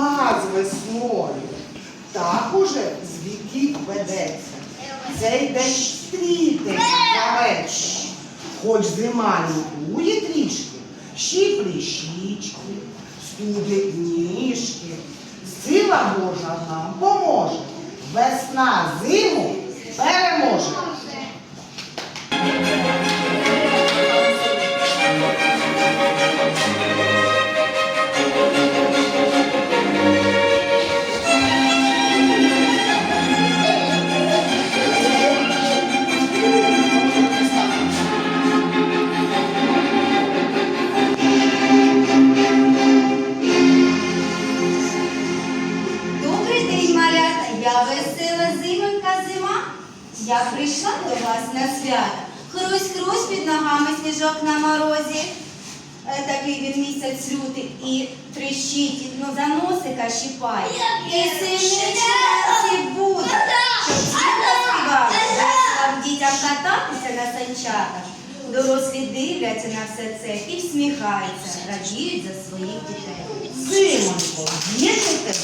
зима з весною. Так уже з віків ведеться. Цей день стрітить завець. Хоч зима лікує трішки, щіплі щічки, студить ніжки. Сила Божа нам поможе. Весна зиму переможе. Трещить, ну за носика щіпай. І сильничі буде, щоб дітка співала, весело дітям кататися на санчатах. Дорослі дивляться на все це і всміхаються, радіють за своїх дітей. Зимонько, є тебе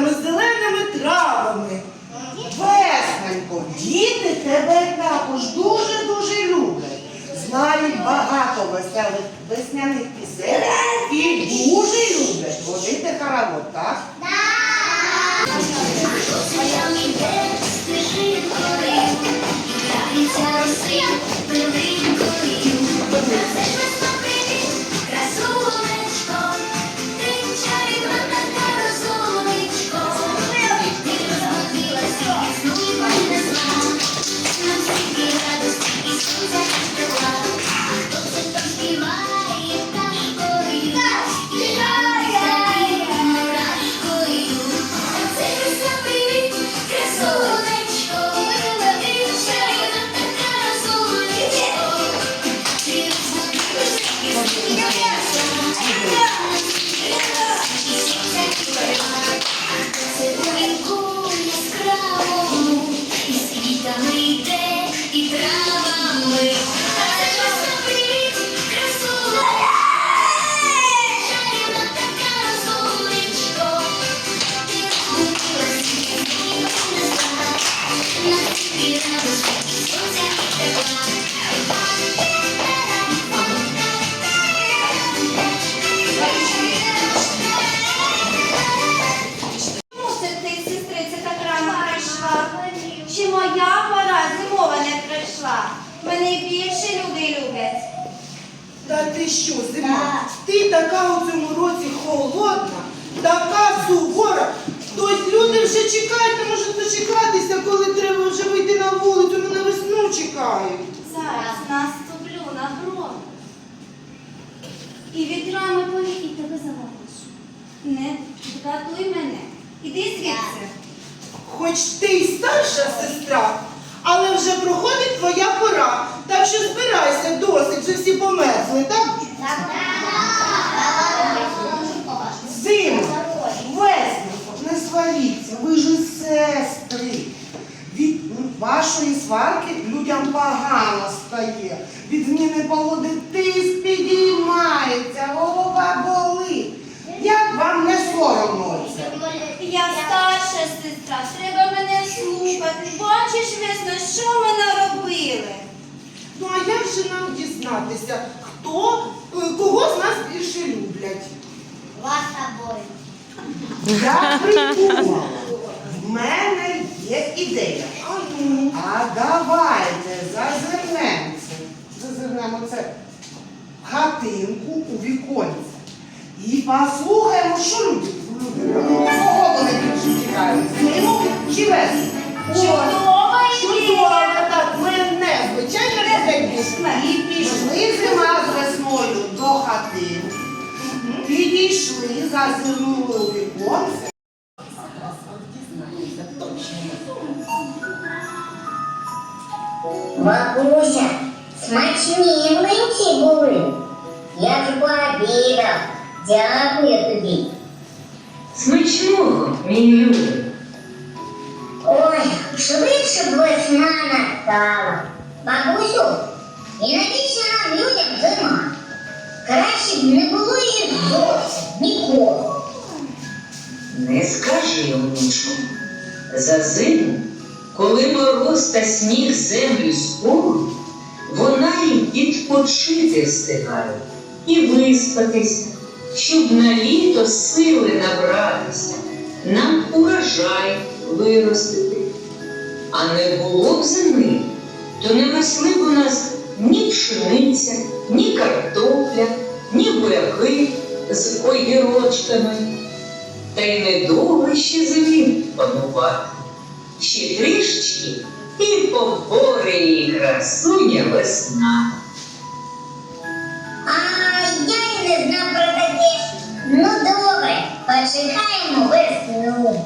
квітами, зеленими травами. Весненько, діти тебе також дуже-дуже люблять. Знають багато веселих весняних пісень і дуже люблять водити хоровод, так? Своя завалиш. Не дратуй мене. Іди звідси. Хоч ти й старша сестра, але вже проходить твоя пора. Так що збирайся досить, вже всі померзли, так? Зиму, весну, не сваріться, ви ж сестри. Від вашої сварки людям погано стає. Від зміни погоди тиск підіймається, голова болить. Як вам не соромно це? Я старша сестра, треба мене слухати. Бачиш, весно, що ми наробили? Ну а як же нам дізнатися, хто, е, кого з нас більше люблять? Вас тобой. Я придумала. В мене є ідея. А давайте зазирнемося. Зазирнемо це хатинку у віконці. І послухаємо, що люди. Вони більше чекають? Зиму чи весну? Чудова Чудово, ідея! так, ми не звичайно людей більше. І пішли зима з весною до хатинки. Підійшли, зазирнули у віконце. Бабуся, смачні млинці були. Я ж пообідав. Дякую тобі. Смачного, мій любий. Ой, швидше б весна настала. Бабусю, і навіщо нам людям зима? Краще б не було її зовсім ніколи. Не скажи, онучко. За зиму, коли мороз та сніг землю скоруть, вона їм відпочити встигає і виспатися, щоб на літо сили набратися, нам урожай виростити. А не було б зими, то не росли б у нас ні пшениця, ні картопля, ні буряки з огірочками. Та й недовго ще зимі панувати. Ще трішечки і поборе її красуня весна. Ну добре, почекаємо весну.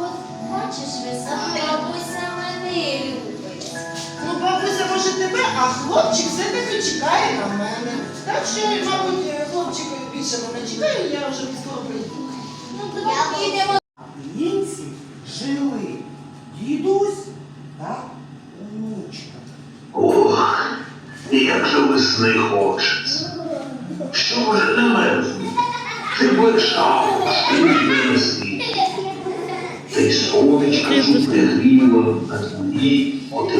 От бачиш, весно, бабуся мене любить. Ну, бабуся, може тебе, а хлопчик все-таки чекає на мене. Так що, мабуть, хлопчик більше мене чекає, я вже скоро прийду. Ну, давай підемо. いてホテル、いいもの、いいホテ、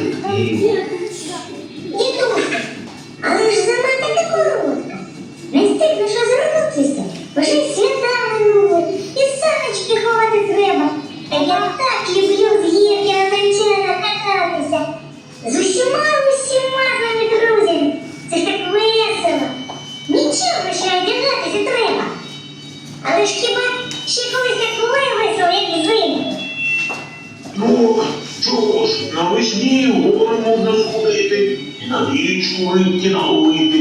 на річку рибки наловити,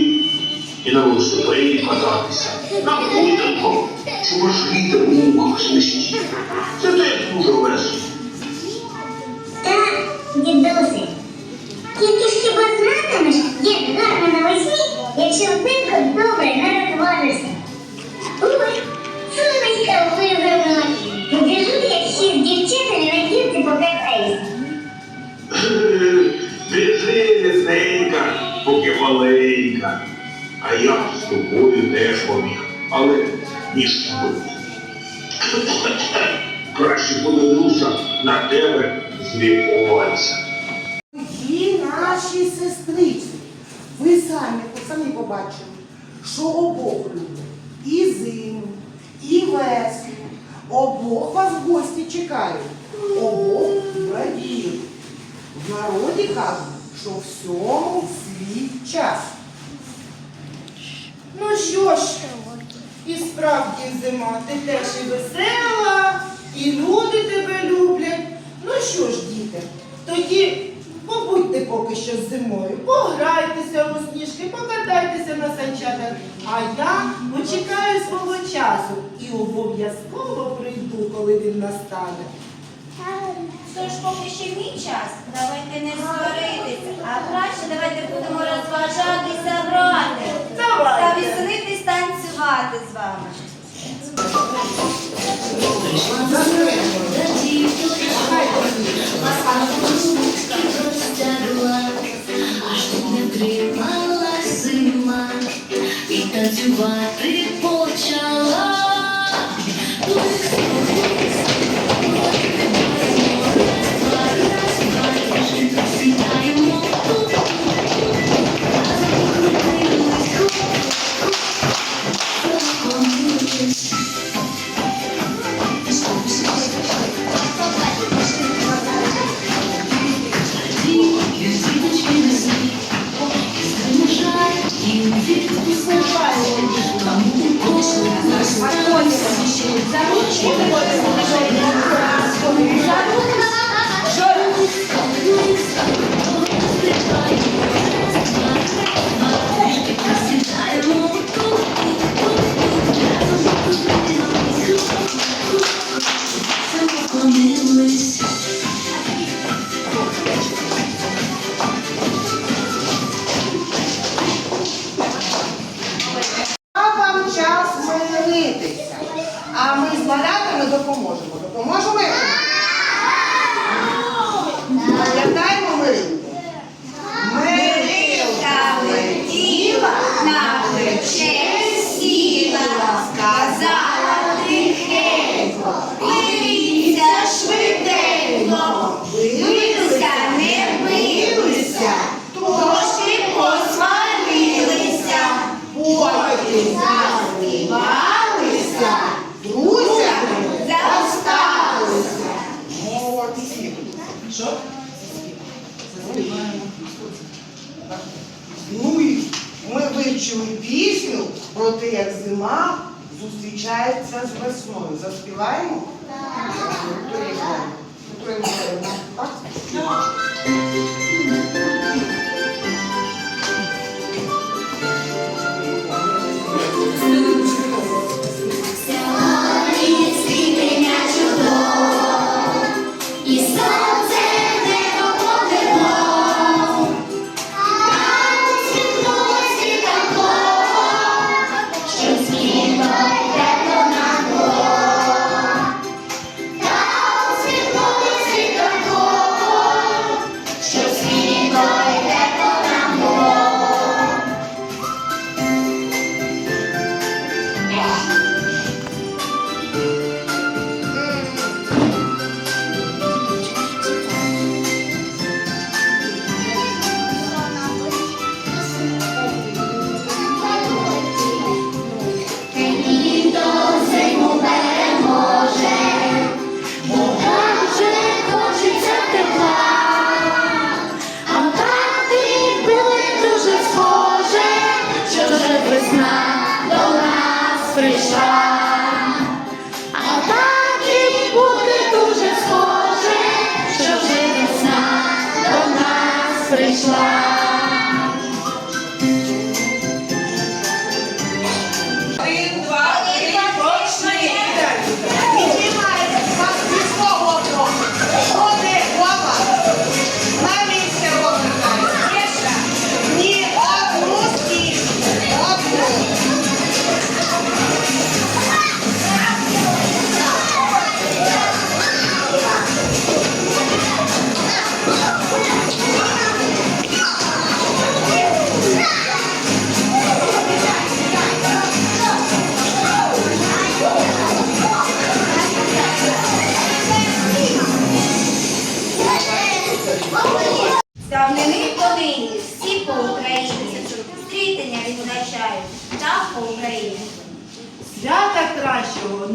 і на велосипеді кататися, на хутинку, чуваш вітер у мухах свистів. Це теж дуже весело. Краще подивлюся на тебе з віконця. Ті наші сестриці. Ви самі, самі побачили, що обох люблять. І зиму, і весну. Обох вас в гості чекають. Обох радіють. В народі кажуть, що всьому свій час. Ну що ж, і справді зима, ти теж і весела, і люди тебе люблять. Ну що ж, діти, тоді побудьте поки що з зимою, пограйтеся у сніжки, покатайтеся на санчатах, а я почекаю свого часу і обов'язково прийду, коли він настане. Тож поки ще мій час, давайте не сваритися, а краще давайте будемо розважатися, грати. Та веселитись танцювати з вами. І танцювати почала.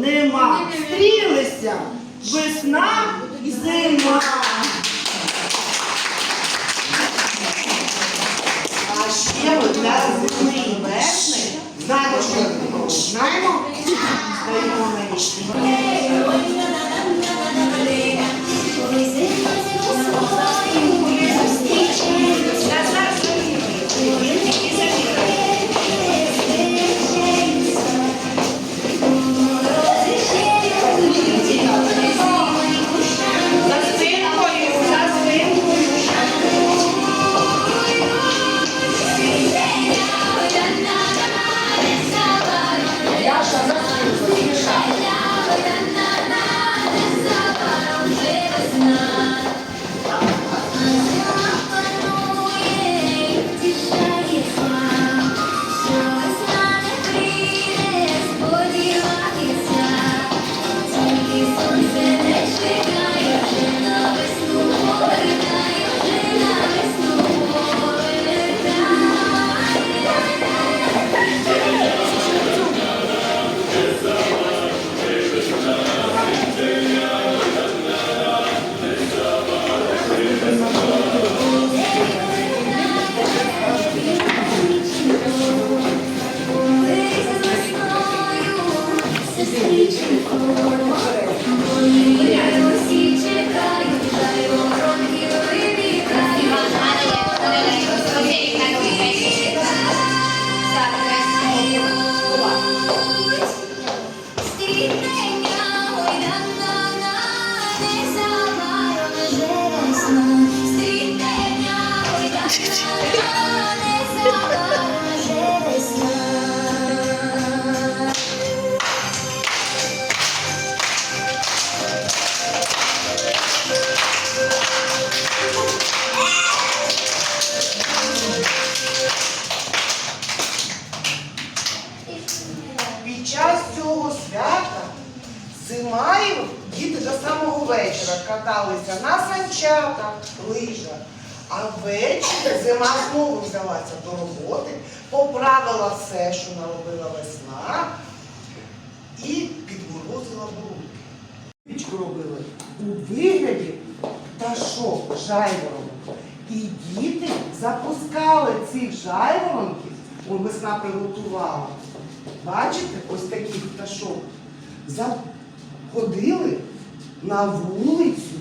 Нема. Стрілися весна і зима. ще одна зимний вершник. знаємо, що? Знаємо? Каталися на санчатах, лижах. А ввечері зима знову взялася до роботи, поправила все, що наробила весна, і підморозила бурульки. Пічку робили у вигляді пташок жайворонок. І діти запускали цих жайворонків, Ой, весна приготувала. Бачите, ось таких пташок. Заходили на вулицю,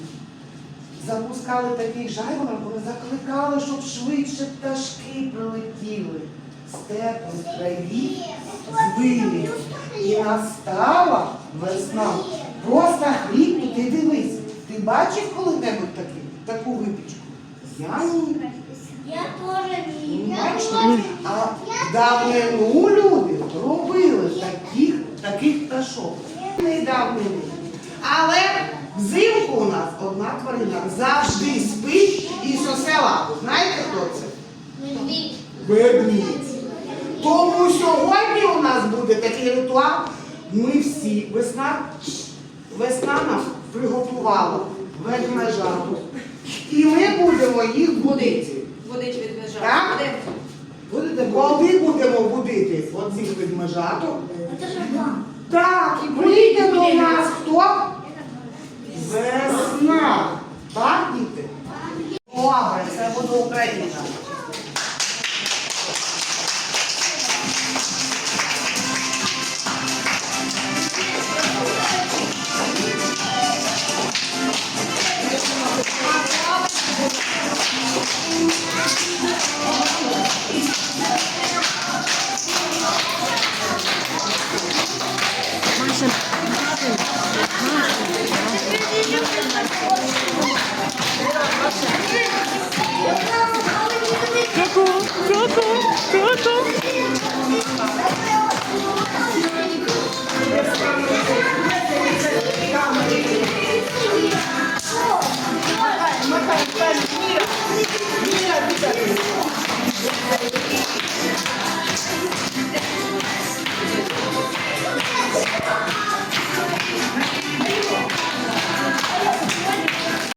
запускали таких жайворонок, вони закликали, щоб швидше пташки прилетіли теплих траві, з. І настала весна. Просто хліб, ти дивись. Ти бачив коли-небудь таку випічку? Я ні. Я не Бачите? А давнину люди робили таких, таких пташок. Не давнини. Але взимку у нас одна тварина завжди спить і сосе лапу. Знаєте, хто це? Ведмідь. Тому сьогодні у нас буде такий ритуал. Ми всі, весна, весна нам приготувала ведмежату. І ми будемо їх будити. Будить від Так? Будете, коли будемо будити оцих ведмежаток, так, і прийде до нас хто? Весна. Так, діти? Добре, це буде Україна.